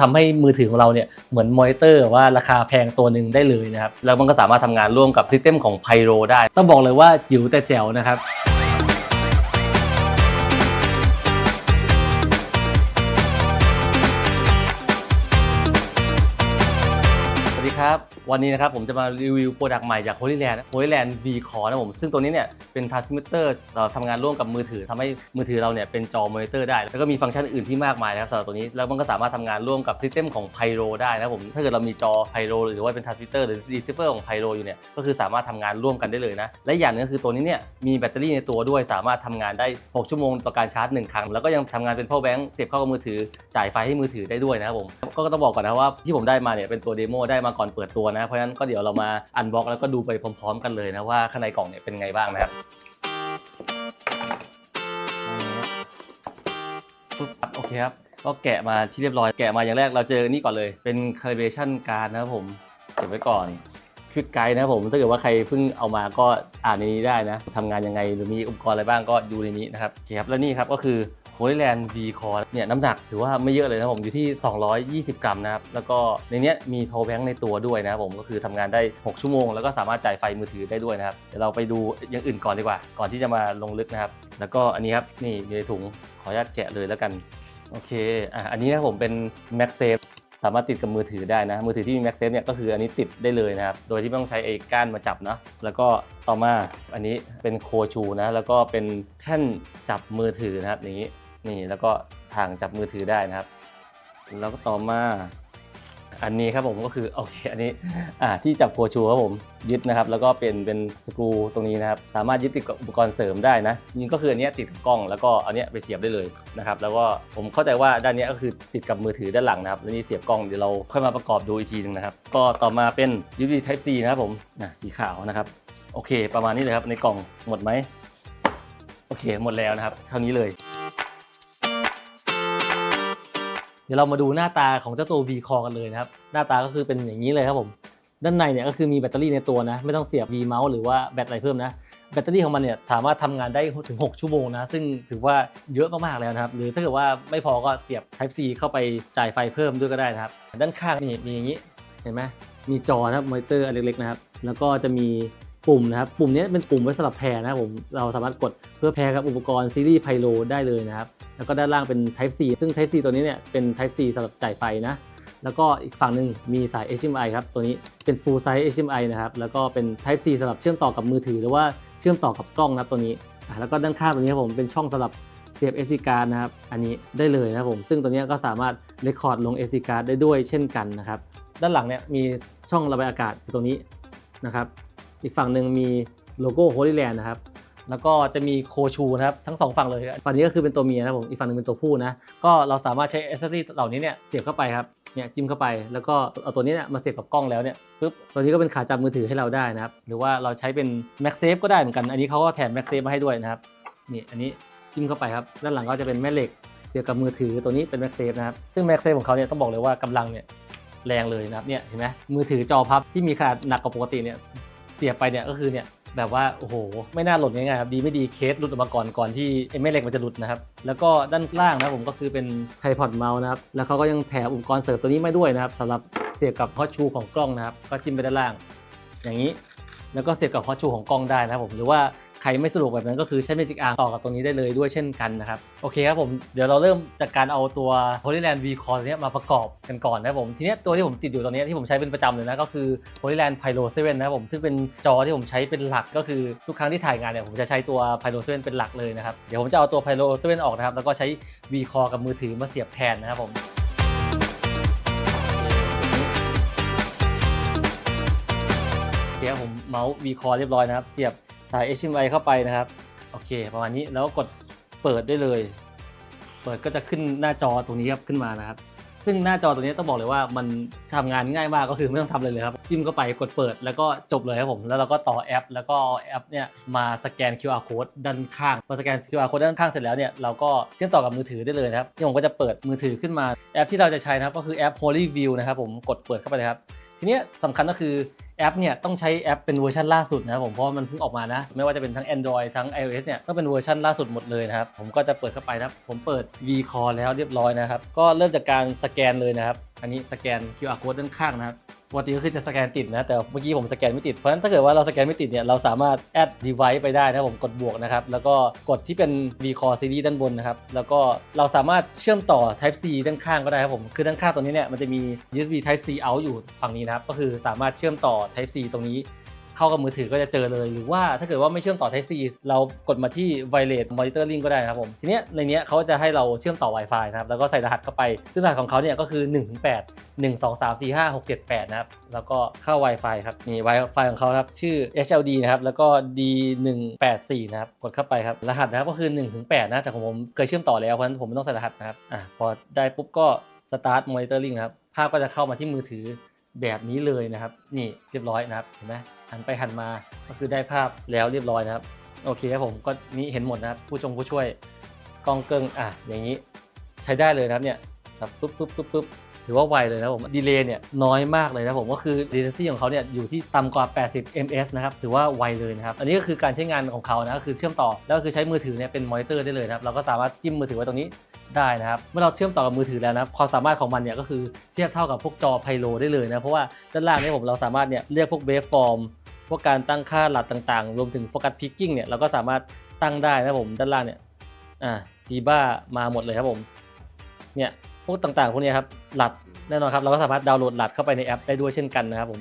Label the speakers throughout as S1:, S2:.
S1: ทำให้มือถือของเราเนี่ยเหมือนมอนิเตอร์ว่าราคาแพงตัวหนึ่งได้เลยนะครับ แล้วมันก็สามารถทำงานร่วมกับซิสเต็มของไพโรได้ ต้องบอกเลยว่าจิ๋วแต่แจ๋วนะครับ ครับ วันนี้นะครับผมจะมารีวิวโปรดักต์ใหม่จาก Holy Land Holy Land V Core นะผมซึ่งตัวนี้เนี่ยเป็น transmitter สำหรับทำงานร่วมกับมือถือทำให้มือถือเราเนี่ยเป็นจอมอนิเตอร์ได้ แล้วก็มีฟังก์ชันอื่นที่มากมายนะครับสำหรับตัวนี้แล้วมันก็สามารถทำงานร่วมกับซิสเต็มของ Pyro ได้นะครับผมถ้าเกิดเรามีจอ Pyro หรือว่าเป็น transmitter หรือ receiver ของ Pyro อยู่เนี่ยก็คือสามารถทำงานร่วมกันได้เลยนะและอย่างหนึงก็คือตัวนี้เนี่ยมีแบตเตอรี่ในตัวด้วย สามารถทำงานได้ 6 ชั่วโมงต่อการชาร์จ 1 ครั้ง แล้วก็ยังทำงานเป็น power bank เสียบเข้ากับมือถือจ่ายไฟให้มือถือได้ด้วยนะครับผมก็ต้องบอกก่อนนะว่าที่ผมได้มาเนี่ยเป็นตัวเดโมได้มาก่อนเปิดตัวนะเพราะฉะนั้นก็เดี๋ยวเรามาอันบ็อกแล้วก็ดูไปพร้อม ๆ กันเลยนะว่าข้างในกล่องเนี่ยเป็นไงบ้างนะครับปึ๊บโอเคครับก็แกะมาที่เรียบร้อยแกะมาอย่างแรกเราเจอนี่ก่อนเลย เป็น calibration card นะครับผมเก็บไว้ก่อนควิกไกด์นะครับผมถ้าเกิดว่าใครเพิ่งเอามาก็อ่านในนี้ได้นะทำงานยังไงหรือมีอุปกรณ์อะไรบ้างก็ดูในนี้นะครับโอเคครับแล้วนี่ครับก็คือ Holy Land V Core เนี่ยน้ำหนักถือว่าไม่เยอะเลยนะผมอยู่ที่ 220 กรัมนะครับ แล้วก็ในนี้มี power bank ในตัวด้วยนะครับผมก็คือทำงานได้ 6 ชั่วโมง แล้วก็สามารถจ่ายไฟมือถือได้ด้วยนะครับ เดี๋ยวเราไปดูอย่างอื่นก่อนดีกว่า ก่อนที่จะมาลงลึกนะครับ แล้วก็อันนี้ครับนี่อยู่ในถุงขออนุญาตแกะเลยแล้วกันโอเคอะอันนี้นะผมเป็น MagSafe สามารถติดกับมือถือได้นะ มือถือที่มี MagSafe เนี่ยก็คืออันนี้ติดได้เลยนะครับ โดยที่ไม่ต้องใช้ไอ้ก้านมาจับนะ แล้วก็ต่อมาอันนี้เป็นโคชูนะ แล้วก็เป็นแท่นจับมือถือนะครับอย่างนี้ นี่แล้วก็ทางจับมือถือได้นะครับ แล้วก็ต่อมาอันนี้ครับผมก็คือโอเคอันนี้อ่าที่จับโคชูครับผมยึดนะครับ แล้วก็เป็นเป็นสกรูตรงนี้นะครับ สามารถยึดติดกับอุปกรณ์เสริมได้นะจริงก็คืออันนี้ติดกับกล้องแล้วก็อันนี้ไปเสียบได้เลยนะครับ แล้วก็ผมเข้าใจว่าด้านนี้ก็คือติดกับมือถือด้านหลังนะครับแล้วนี่เสียบกล้องเดี๋ยวเราค่อยมาประกอบดูอีกทีหนึงนะครับ ก็ต่อมาเป็น USB Type C นะครับผมนะสีขาวนะครับ โอเค ประมาณนี้เลยครับในกล่องหมดไหมโอเคหมดแล้วนะครับ เท่านี้เลย ดี๋ยวเรามาดูหน้าตาของเจ้าตัว V Core กันเลยนะครับ หน้าตาก็คือเป็นอย่างนี้เลยครับผม ด้านในเนี่ยก็คือมีแบตเตอรี่ในตัวนะ ไม่ต้องเสียบ V Mouse หรือว่าแบตอะไรเพิ่มนะ แบตเตอรี่ของมันเนี่ยสามารถทำงานได้ถึง 6 ชั่วโมงนะ ซึ่งถือว่าเยอะมากๆแล้วนะครับ หรือถ้าเกิดว่าไม่พอก็เสียบ Type C เข้าไปจ่ายไฟเพิ่มด้วยก็ได้นะครับ ด้านข้างนี่มีอย่างนี้ เห็นไหมมีจอนะครับ มอนิเตอร์อันเล็กๆนะครับ แล้วก็จะมี ปุ่มนะครับปุ่มนี้เป็นปุ่มไว้สำหรับแพรนะครับผมเราสามารถกดเพื่อแพร์กับอุปกรณ์ซีรีส์ไพโลได้เลยนะครับแล้วก็ด้านล่างเป็น Type C ซึ่ง Type C ตัวนี้เนี่ยเป็น Type C สำหรับจ่ายไฟนะแล้วก็อีกฝั่งหนึ่งมีสาย HDMI ครับตัวนี้เป็น full size HDMI นะครับแล้วก็เป็น Type C สำหรับเชื่อมต่อกับมือถือ หรือว่าเชื่อมต่อกับกล้องนะครับตัวนี้แล้วก็ด้านข้างตัวนี้ผมเป็นช่องสำหรับเสียบ SD card นะครับอันนี้ได้เลยนะครับผมซึ่งตัวนี้ก็สามารถ record ลง SD card ได้ด้วยเช่นกันนะครับด้านหลังเนี่ยมีช่องระบายอากาศตรงนี้นะครับ อีกฝั่งหนึ่งมีโลโก้ Holy Land นะครับแล้วก็จะมีโคชูนะครับทั้งสองฝั่งเลยฝั่งนี้ก็คือเป็นตัวเมียนะผมอีกฝั่งหนึงเป็นตัวผู้นะก็เราสามารถใช้เอ c เซอรี่เหล่านี้เนี่ยเสียบเข้าไปครับเนี่ยจิ้มเข้าไปแล้วก็เอาตัวนี้เนี่ยมาเสียบกับกล้องแล้วเนี่ยปุ๊บตัวนี้ก็เป็นขาจับมือถือให้เราได้นะครับหรือว่าเราใช้เป็น MagSafe ก็ได้เหมือนกัน อันนี้เขาก็แถม MagSafe มาให้ด้วยนะครับนี่อันนี้จิ้มเข้าไปครับด้านหลังก็จะเป็นแม่เหล็กเสียบกับมือถือตัวนี้เป็น MagSafe นะครับซึ่ง MagSafe ของเขาเนี่ยต้องบอกเลยว่ากำลังเนี่ยแรงเลยนะครับเนี่ยเห็นไหมมือถือจอพับที่มีขนาดหนักกว่าปกติเนี่ย เสียไปเนี่ยก็คือเนี่ยแบบว่าโอ้โหไม่น่าหล่นง่ายๆครับดีไม่ดีเคสหลุดออกมาก่อนก่อนที่ไอ้แม่เหล็กมันจะหลุดนะครับแล้วก็ด้านล่างนะผมก็คือเป็นไทพอดเมาส์นะครับแล้วเขาก็ยังแถมอุปกรณ์เสริมตัวนี้มาด้วยนะครับสำหรับเสียบกับฮอตชูของกล้องนะครับก็จิ้มไปด้านล่าง อย่างนี้แล้วก็เสียบกับฮอตชูของกล้องได้นะครับผมหรือว่า ใครไม่สะดวกแบบนั้นก็คือใช้ Magic Arm ต่อกับตรงนี้ได้เลยด้วยเช่นกันนะครับ โอเคครับผมเดี๋ยวเราเริ่มจากการเอาตัว Holy Land V Core เนี้ยมาประกอบกันก่อนนะครับผมทีเนี้ยตัวที่ผมติดอยู่ตอนนี้ที่ผมใช้เป็นประจำเลยนะก็คือ Holy Land Pyro 7นะครับผมซึ่งเป็นจอที่ผมใช้เป็นหลักก็คือทุกครั้งที่ถ่ายงานเนี่ยผมจะใช้ตัว Pyro 7เป็นหลักเลยนะครับเดี๋ยวผมจะเอาตัว Pyro 7ออกนะครับแล้วก็ใช้ V Core กับมือถือมาเสียบแทนนะครับผมเคครับผมเมาส์ V Core เรียบร้อยนะครับเสียบ สาย HDMI เข้าไปนะครับ โอเค ประมาณนี้แล้วกดเปิดได้เลย เปิดก็จะขึ้นหน้าจอตรงนี้ครับขึ้นมานะครับ ซึ่งหน้าจอตัวนี้ต้องบอกเลยว่ามันทำงานง่ายมากก็คือไม่ต้องทำอะไรเลยครับ จิ้มเข้าไปกดเปิดแล้วก็จบเลยครับผม แล้วเราก็ต่อแอป แล้วก็แอปเนี่ยมาสแกน QR code ด้านข้างพอสแกน QR code ด้านข้างเสร็จแล้วเนี่ยเราก็เชื่อมต่อกับมือถือได้เลยครับนี่ผมก็จะเปิดมือถือขึ้นมาแอปที่เราจะใช้นะครับก็คือแอป Holy View นะครับผมกดเปิดเข้าไปเลยครับทีนี้สำคัญก็คือ แอปเนี่ยต้องใช้แอปเป็นเวอร์ชันล่าสุดนะครับผมเพราะมันเพิ่งออกมานะ ไม่ว่าจะเป็นทั้ง Android ทั้ง iOS เนี่ยต้องเป็นเวอร์ชันล่าสุดหมดเลยนะครับ ผมก็จะเปิดเข้าไปนะครับ ผมเปิด V Call แล้วเรียบร้อยนะครับ ก็เริ่มจากการสแกนเลยนะครับ อันนี้สแกน QR code ด้านข้างนะครับ ปกติก็คือจะสแกนติดนะ แต่เมื่อกี้ผมสแกนไม่ติด เพราะฉะนั้นถ้าเกิดว่าเราสแกนไม่ติดเนี่ย เราสามารถแอด device ไปได้นะครับผมกดบวกนะครับ แล้วก็กดที่เป็น v core series ด้านบนนะครับ แล้วก็เราสามารถเชื่อมต่อ type C ด้านข้างก็ได้ครับผม คือด้านข้างตรงนี้เนี่ยมันจะมี USB type C out อยู่ฝั่งนี้นะครับ ก็คือสามารถเชื่อมต่อ type C ตรงนี้ เข้ากับมือถือก็จะเจอเลย หรือว่าถ้าเกิดว่าไม่เชื่อมต่อ Type C เรากดมาที่ Wireless Monitoring ก็ได้นะครับผมทีเนี้ยในเนี้ยเขาจะให้เราเชื่อมต่อ Wi-Fi นะครับแล้วก็ใส่รหัสเข้าไป ซึ่งรหัสของเขาเนี่ยก็คือ1ถึง8 1 2 3 4 5 6 7 8นะครับแล้วก็เข้า Wi-Fi ครับนี่ Wi-Fi ของเขาครับชื่อ HLD นะครับแล้วก็ D184 นะครับกดเข้าไปครับรหัสนะครับก็คือ1ถึง8นะแต่ของผมเคยเชื่อมต่อแล้วเพราะฉะนั้นผมไม่ต้องใส่รหัสนะครับอะพอได้ปุ๊บก็ Start Monitoring ครับภาพก็จะเข้ามาที่มือถือแบบนี้เลยนะครับ นี่เรียบร้อยนะครับเห็นไหม หันไปหันมาก็คือได้ภาพแล้วเรียบร้อยนะครับ โอเคครับผมก็นี่เห็นหมดนะครับผู้ชงผู้ช่วยกล้องเกิงอะอย่างนี้ใช้ได้เลยนะครับเนี่ยครับปุ๊บปุ๊บปุ๊บปุ๊บถือว่าไวเลยนะผมดีเลย์เนี่ยน้อยมากเลยนะผมก็คือ latency ของเขาเนี่ยอยู่ที่ต่ำกว่า 80 ms นะครับถือว่าไวเลยนะครับอันนี้ก็คือการใช้งานของเขานะก็คือเชื่อมต่อแล้วก็คือใช้มือถือเนี่ยเป็นมอนิเตอร์ได้เลยนะครับเราก็สามารถจิ้มมือถือไว้ตรงนี้ได้นะครับเมื่อเราเชื่อมต่อกับมือถือแล้วนะความสามารถของมันเนี่ยก็คือเทียบเท่ากับพวกจอไพโลได้เลยนะเพราะว่าด้านล่างเนี่ยผมเราสามารถเนี่ยเรียกพวกเวฟฟอร์ม พวกการตั้งค่าหลัดต่างๆ รวมถึงโฟกัสพิกกิ้งเนี่ยเราก็สามารถตั้งได้นะผมด้านล่างเนี่ยอ่าซีบ้ามาหมดเลยครับผมเนี่ยพวกต่างๆพวกนี้ครับหลัดแน่นอนครับเราก็สามารถดาวน์โหลดหลัดเข้าไปในแอปได้ด้วยเช่นกันนะครับผม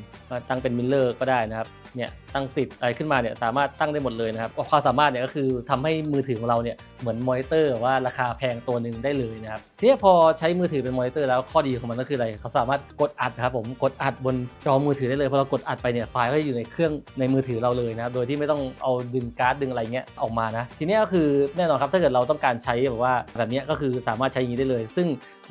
S1: ตั้งเป็นมิลเลอร์ก็ได้นะครับเนี่ยตั้งติดอะไรขึ้นมาเนี่ยสามารถตั้งได้หมดเลยนะครับความสามารถเนี่ยก็คือทำให้มือถือของเราเนี่ยเหมือนมอนิเตอร์ว่าราคาแพงตัวหนึ่งได้เลยนะครับทีนี้พอใช้มือถือเป็นมอนิเตอร์แล้วข้อดีของมันก็คืออะไรเขาสามารถกดอัดครับผมกดอัดบนจอมือถือได้เลยพอเรากดอัดไปเนี่ยไฟล์ก็จะอยู่ในเครื่องในมือถือเราเลยนะครับโดยที่ไม่ต้องเอาดึงการ์ดดึงอะไรเงี้ยออกมานะทีนี้ก็คือแน่นอนครับถ้าเกิดเราต้องการใช้แบบว่าแบบนี้ก็คือสามารถใช้อย่างนี้ได้เลย ซึ่ง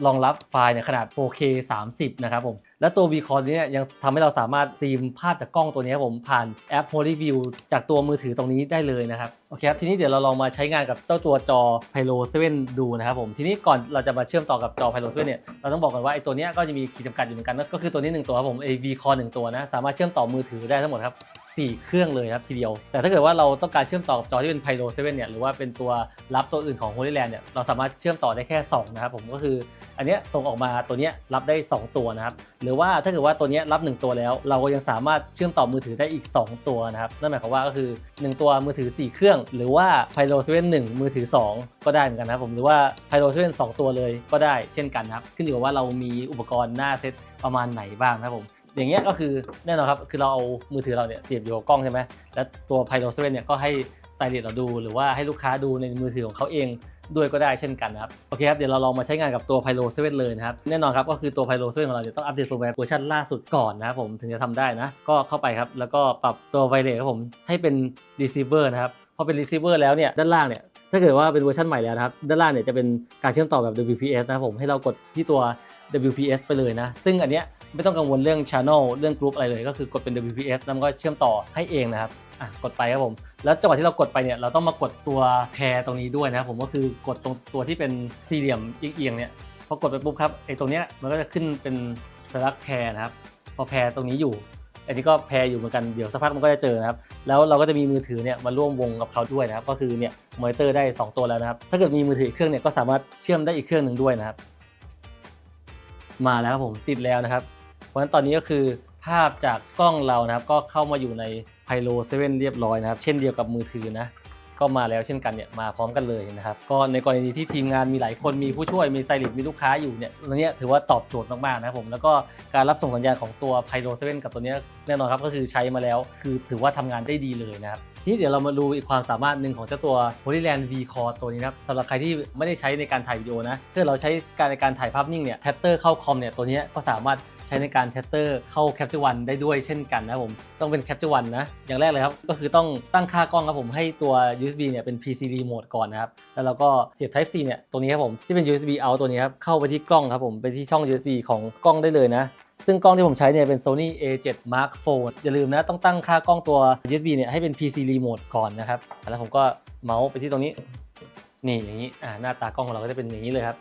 S1: รองรับไฟล์เนี่ยขนาด 4K 30 นะครับผมและตัว v c o r เนี่ยยังทำให้เราสามารถตีมภาพจากกล้องตัวนี้ผมผ่านแอป Holy View จากตัวมือถือตรงนี้ได้เลยนะครับ โอเคครับ ทีนี้เดี๋ยวเราลองมาใช้งานกับเจ้าตัวจอ Pyro 7 ดูนะครับผม ทีนี้ก่อนเราจะมาเชื่อมต่อกับจอ Pyro 7เนี่ยเราต้องบอกก่อนว่าไอ้ตัวนี้ก็จะมีขีดจำกัดอยู่เหมือนกัน ก็คือตัวนี้ 1 ตัวครับผม v c o r 1ตัวนะสามารถเชื่อมต่อมือถือได้ทั้งหมดครับ 4 เครื่องเลยครับทีเดียว แต่ถ้าเกิดว่าเราต้องการเชื่อมต่อกับจอที่เป็น Pyro 7เนี่ยหรือว่าเป็นตัวรับตัวอื่นของ Holy Land เนี่ยเราสามารถเชื่อมต่อได้แค่ 2 นะครับผมก็คือ อันเนี้ยส่งออกมาตัวเนี้ยรับได้ 2 ตัวนะครับ หรือว่าถ้าเกิดว่าตัวเนี้ยรับ 1 ตัวแล้ว เราก็ยังสามารถเชื่อมต่อมือถือได้อีก 2 ตัวนะครับนั่นหมายความว่าก็คือ 1 ตัวมือถือ 4 เครื่อง หรือว่า Pyro 7 1 มือถือ 2 ก็ได้เหมือนกันนะครับผมหรือว่า Pyro 7 2 ตัวเลยก็ได้เช่นกันนะครับขึ้นอยู่กับว่าเรามีอุปกรณ์หน้าเซตประมาณไหนบ้างนะครับผม อย่างเงี้ยก็คือแน่นอนครับคือเราเอามือถือเราเนี่ยเสียบอยู่กับกล้องใช่ไหมแล้วตัว Pyro 7เวนเนี่ยก็ให้สไตลิสต์เราดู หรือว่าให้ลูกค้าดูในมือถือของเขาเองด้วยก็ได้เช่นกันนะครับโอเคครับเดี๋ยวเราลองมาใช้งานกับตัว Pyro 7เลยนะครับแน่นอนครับก็คือตัว Pyro 7ของเราจะต้องอัปเดตเฟิร์แวร์เวอร์ชันล่าสุดก่อนนะครับผมถึงจะทำได้นะก็เข้าไปครับแล้วก็ปรับตัวไวเลสครับผมให้เป็น receiver นะครับพอเป็น receiver แล้วเนี่ยด้านล่างเนี่ยถ้าเกิดว่าเป็นเวอร์ชันใหม่แล้วนะครับด้านล่างเนี่ยจะเป็นการเชื่อมต่อแบบ WPS นะครับผมให้เรากดที่ตัว WPS ไปเลยนะ ซึ่งอันเนี้ยไม่ต้องกังวลเรื่อง Channel เรื่อง Group อะไรเลย ก็คือกดเป็น WPS แล้วมันก็เชื่อมต่อให้เองนะครับอะกดไปครับผม แล้วจังหวะที่เรากดไปเนี่ยเราต้องมากดตัวแพรตรงนี้ด้วยนะครับผมก็คือกดตรงตัวที่เป็นสี่เหลี่ยมเอียงๆเนี่ยพอกดไปปุ๊บครับไอ้ตรงเนี้ยมันก็จะขึ้นเป็นสลักแพรนะครับ พอแพรตรงนี้อยู่ อันนี้ก็แพรอยู่เหมือนกันเดี๋ยวสักพักมันก็จะเจอนะครับแล้วเราก็จะมีมือถือเนี่ยมาร่วมวงกับเขาด้วยนะครับก็คือเนี่ยมอนิเตอร์ได้ 2 ตัวแล้วนะครับถ้าเกิดมีมือถืออีกเครื่องเนี่ยก็สามารถเชื่อมได้อีกเครื่องหนึ่งด้วยนะครับ มาแล้วครับผมติดแล้วนะครับ เพราะฉะนั้นตอนนี้ก็คือภาพจากกล้องเรานะครับ ก็เข้ามาอยู่ในไพโลเซเว่นเรียบร้อยนะครับ เช่นเดียวกับมือถือนะ ก็มาแล้วเช่นกันเนี่ยมาพร้อมกันเลยนะครับก็ในกรณีที่ทีมงานมีหลายคนมีผู้ช่วยมีไซริสมีลูกค้าอยู่เนี่ยตัวนี้ถือว่าตอบโจทย์มากๆนะครับผมแล้วก็การรับส่งสัญญาณของตัว Pyro 7กับตัวนี้แน่นอนครับก็คือใช้มาแล้ว คือถือว่าทำงานได้ดีเลยนะครับทีนี้เดี๋ยวเรามาดูอีกความสามารถหนึ่งของเจ้าตัว Polyland V Core ตัวนี้นะครับสำหรับใครที่ไม่ได้ใช้ในการถ่ายวิดีโอนะถ้าเราใช้การในการถ่ายภาพนิ่งเนี่ยแท็เตอร์เข้าคอมเนี่ยตัวนี้ก็สามารถ ใช้ในการแท็เตอร์เข้า Capture One ได้ด้วยเช่นกันนะครับผมต้องเป็น Capture One นะอย่างแรกเลยครับก็คือต้องตั้งค่ากล้องครับผมให้ตัว USB เนี่ยเป็น PC remote ก่อนนะครับแล้วเราก็เสียบ Type C เนี่ยตรงนี้ครับผมที่เป็น USB out ตัวนี้ครับเข้าไปที่กล้องครับผมไปที่ช่อง USB ของกล้องได้เลยนะซึ่งกล้องที่ผมใช้เนี่ยเป็น Sony A7 Mark IV อย่าลืมนะต้องตั้งค่ากล้องตัว USB เนี่ยให้เป็น PC remote ก่อนนะครับแล้วผมก็เมาส์ไปที่ตรงนี้นี่อย่างนี้อ่าหน้าตากล้องของเราก็จะเป็นอย่างนี้เลยครับ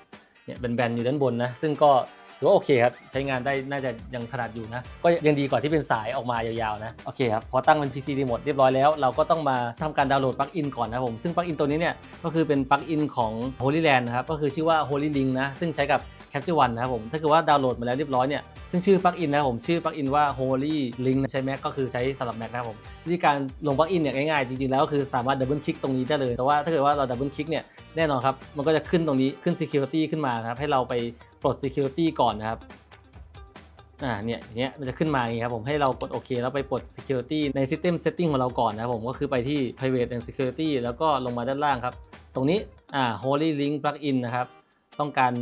S1: เนี่ยเป็นแบนอยู่ด้านบนนะซึ่งก็ ถือว่าโอเคครับ ใช้งานได้น่าจะยังถนัดอยู่นะ ก็ยังดีกว่าที่เป็นสายออกมายาวๆนะ โอเคครับ พอตั้งเป็น PC remote เรียบร้อยแล้ว เราก็ต้องมาทำการดาวน์โหลดปลั๊กอินก่อนนะผม ซึ่งปลั๊กอินตัวนี้เนี่ยก็คือเป็นปลั๊กอินของ Holy Land นะครับ ก็คือชื่อว่า Holy Link นะ ซึ่งใช้กับ Capture One นะครับผม ถ้าเกิดว่าดาวน์โหลดมาแล้วเรียบร้อยเนี่ยซึ่งชื่อปลั๊กอินนะผมชื่อปลั๊กอินว่า Holy Link ใช้ Mac ก็คือใช้สำหรับ Mac นะครับผมวิธีการลงปลั๊กอินเนี่ยง่ายๆจริงๆแล้วก็คือสามารถดับเบิลคลิกตรงนี้ได้เลยแต่ว่าถ้าเกิดว่าเราดับเบิลคลิกเนี่ย แน่นอนครับ มันก็จะขึ้นตรงนี้ขึ้น Security ขึ้นมาครับ ให้เราไปปลด Security ก่อนนะครับอ่าเนี่ยเงี้ยมันจะขึ้นมาอย่างงี้ครับผมให้เรากดโอเคแล้วไปปลด security ใน system setting ของเราก่อนนะครับผมก็คือไปที่ private and security แล้วก็ลงมาด้านล่างครับ ตรงนี้อ่า holy link plugin นะครับ ต้องการ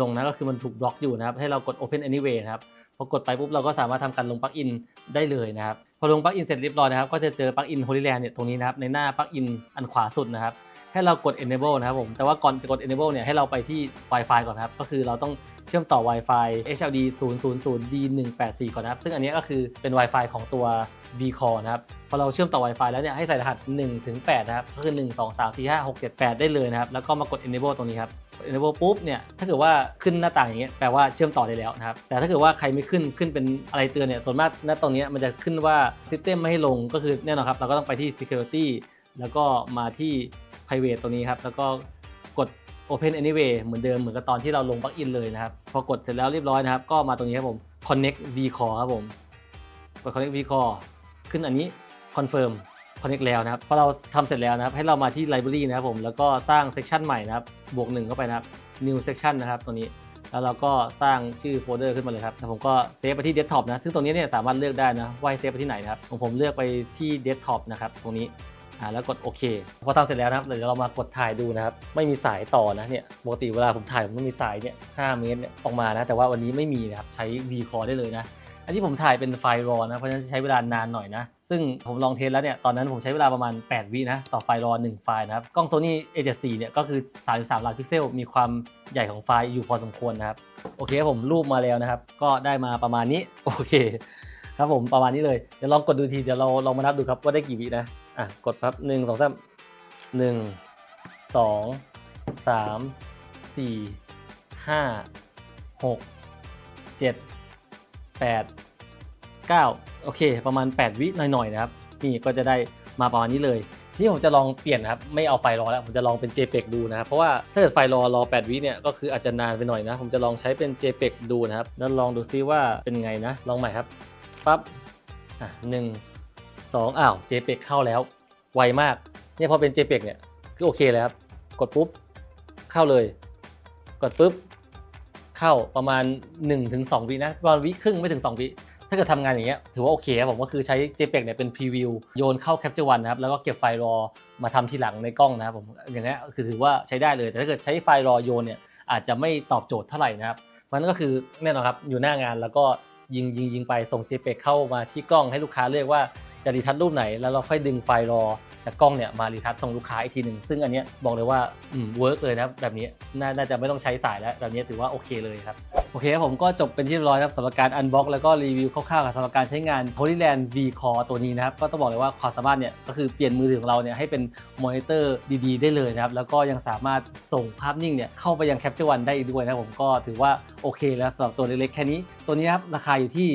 S1: ลงนะก็คือมันถูกบล็อกอยู่นะครับ ให้เรากด open anyway นะครับพอกดไปปุ๊บเราก็สามารถทำการลงปลั๊กอินได้เลยนะครับ พอลงปลั๊กอินเสร็จเรียบร้อยนะครับ ก็จะเจอปลั๊กอิน Holyland เนี่ยตรงนี้นะครับในหน้าปลั๊กอินอันขวาสุดนะครับ ให้เรากด enable นะครับผม แต่ว่าก่อนจะกด enable เนี่ยให้เราไปที่ Wi-Fi ก่อนนะครับ ก็คือเราต้องเชื่อมต่อ Wi-Fi HLD 000 D184 ก่อนนะครับ ซึ่งอันนี้ก็คือเป็น Wi-Fi ของตัว vCore นะครับ พอเราเชื่อมต่อ Wi-Fi แล้วเนี่ยให้ใส่รหัส1ถึง8นะครับ ก็คือ 1 2 3 4 5 6 7 8 ได้เลยนะครับ แล้วก็มากด enable ตรงนี้ครับ enable ปุ๊บเนี่ยถ้าเกิดว่าขึ้นหน้าต่างอย่างเงี้ยแปลว่าเชื่อมต่อได้แล้วนะครับ แต่ถ้าเกิดว่าใครไม่ขึ้นขึ้นเป็นอะไรเตือนเนี่ยส่วนมากหน้าตรงนี้มันจะขึ้นว่า system ไม่ให้ลงก็คือแน่นอนครับเราก็ต้องไปที่ security แล้วก็มาที่ private ตัวนี้ครับ แล้วก็กด open anyway เหมือนเดิมเหมือนกับตอนที่เราลงปลั๊กอินเลยนะครับ พอกดเสร็จแล้วเรียบร้อยนะครับ ก็มาตรงนี้ครับผม connect vcore ครับผมกด connect vcore ขึ้นอันนี้ confirm connect แล้วนะครับพอเราทำเสร็จแล้วนะครับ ให้เรามาที่ library นะครับผม แล้วก็สร้าง section ใหม่นะครับ บวกหนึ่งเข้าไปนะครับ new section นะครับตัวนี้แล้วเราก็สร้างชื่อโฟลเดอร์ขึ้นมาเลยครับแล้วผมก็เซฟไปที่ desktop นะ ซึ่งตรงนี้เนี่ยสามารถเลือกได้นะว่าให้เซฟไปที่ไหนนะครับของผมเลือกไปที่ desktop นะครับ ตรงนี้ อ่าแล้วกดโอเค พอทำเสร็จแล้วนะครับเดี๋ยวเรามากดถ่ายดูนะครับ ไม่มีสายต่อนะเนี่ยปกติเวลาผมถ่ายผมต้องมีสายเนี่ย5เมตรเนี่ยออกมานะ แต่ว่าวันนี้ไม่มีนะครับใช้ V c o r ได้เลยนะ อันนี้ผมถ่ายเป็นไฟล์ RAW นะ เพราะฉะนั้นใช้เวลานานหน่อยนะ ซึ่งผมลองเทสแล้วเนี่ยตอนนั้นผมใช้เวลาประมาณ 8 วินะต่อไฟล์ RAW 1ไฟล์นะครับกล้อง Sony A74 เนี่ยก็คือ 33 ล้านพิกเซลมีความใหญ่ของไฟล์อยู่พอสมควรนะครับโอเคครับผมรูปมาแล้วนะครับ ก็ได้มาประมาณนี้โอเค ครับผมประมาณนี้เลยเดี๋ยวลองกดดูทีเดี๋ยวเราลองมานับดูครับว่าได้กี่วินะ อะ กดครับหนึ่งสองสามหนึ่งสองสามสี่ห้าหกเจ็ดแปดเก้าโอเค ประมาณ 8 วิหน่อยๆนะครับ นี่ก็จะได้มาประมาณนี้เลยที่ผมจะลองเปลี่ยนนะครับ ไม่เอาไฟรอแล้ว ผมจะลองเป็น JPEG ดูนะครับ เพราะว่าถ้าเกิดไฟรอรอ 8 วิเนี่ย ก็คืออาจจะนานไปหน่อยนะ ผมจะลองใช้เป็น JPEG ดูนะครับ แล้วลองดูซิว่าเป็นไงนะ ลองใหม่ครับ ปั๊บ อะหนึ่ง สองอ้าว JPEG เข้าแล้ว ไวมาก เนี่ยพอเป็น JPEG เนี่ย คือโอเคเลยครับ กดปุ๊บ เข้าเลย กดปุ๊บ เข้าประมาณ 1-2วินะประมาณวิครึ่งไม่ถึง 2วิถ้าเกิดทำงานอย่างเงี้ยถือว่าโอเคครับผมก็คือใช้ JPEG เนี่ยเป็นพรีวิวโยนเข้า Capture One นะครับ แล้วก็เก็บไฟล์รอมาทำทีหลังในกล้องนะครับผมอย่างเงี้ยคือถือว่าใช้ได้เลย แต่ถ้าเกิดใช้ไฟล์รอโยนเนี่ยอาจจะไม่ตอบโจทย์เท่าไหร่นะครับเพราะฉะนั้นก็คือแน่นอนครับอยู่หน้างานแล้วก็ยิงยิงยิงไปส่ง JPEG เข้ามาที่กล้องให้ลูกค้าเลือกว่า จะรีทัชรูปไหน แล้วเราค่อยดึงไฟล์รอจากกล้องเนี่ยมารีทัชส่งลูกค้าอีกทีหนึ่งซึ่งอันเนี้ยบอกเลยว่าอืมเวิร์กเลยนะครับแบบนี้น่าจะไม่ต้องใช้สายแล้วแบบนี้ถือว่าโอเคเลยครับ โอเคครับผมก็จบเป็นที่เรียบร้อยครับสำหรับการอันบ็อกแล้วก็รีวิวคร่าวๆกับสำหรับการใช้งาน Holyland V Core ตัวนี้นะครับ ก็ต้องบอกเลยว่าความสามารถเนี่ยก็คือเปลี่ยนมือถือของเราเนี่ยให้เป็นมอนิเตอร์ดีๆ ได้เลยนะครับ แล้วก็ยังสามารถส่งภาพนิ่งเนี่ยเข้าไปยัง Capture One ได้อีกด้วยนะผมก็ถือว่าโอเคแล้วสำหรับตัวเล็กๆ แค่นี้ ตัวนี้นะครับราคาอยู่ที่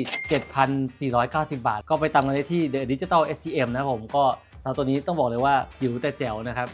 S1: 7,490 บาท ก็ไปตามกันได้ที่ The Digital STM นะครับผมก็สำหรับตัวนี้ต้องบอกเลยว่าหิวแต่แจ๋วนะครับ